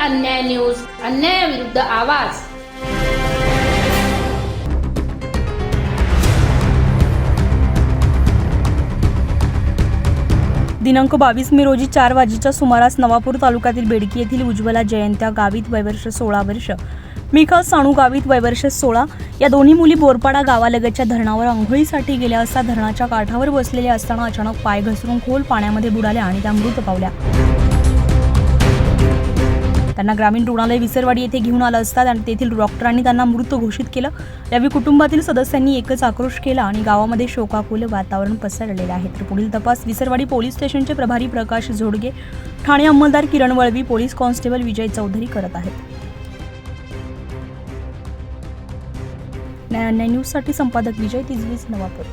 अन्याय न्यूज अन्यायाविरुद्ध आवाज. दिनांक बावीस मे रोजी चार वाजेच्या सुमारास नवापूर तालुक्यातील बेडकी येथील उज्ज्वला जयंत्या गावीत वयवर्ष सोळा वर्ष. मिखा साणू गावीत वयवर्ष सोळा. या दोन्ही मुली बोरपाडा गावालगतच्या धरणावर आंघोळीसाठी गेल्या असता धरणाच्या काठावर बसलेल्या असताना अचानक पाय घसरून खोल पाण्यामध्ये बुडाल्या आणि त्या मृत पावल्या. त्यांना ग्रामीण रुग्णालय विसरवाडी येथे घेऊन आलं असतात आणि तेथील डॉक्टरांनी त्यांना मृत घोषित केलं. यावेळी कुटुंबातील सदस्यांनी एकच आक्रोश केला आणि गावामध्ये शोकाकुल वातावरण पसरलेलं आहे. तर पुढील तपास विसरवाडी पोलीस स्टेशनचे प्रभारी प्रकाश झोडगे ठाणे अंमलदार किरण वळवी पोलीस कॉन्स्टेबल विजय चौधरी करत आहेत. न्याय न्यूजसाठी संपादक विजय तिजवीज नवापूर.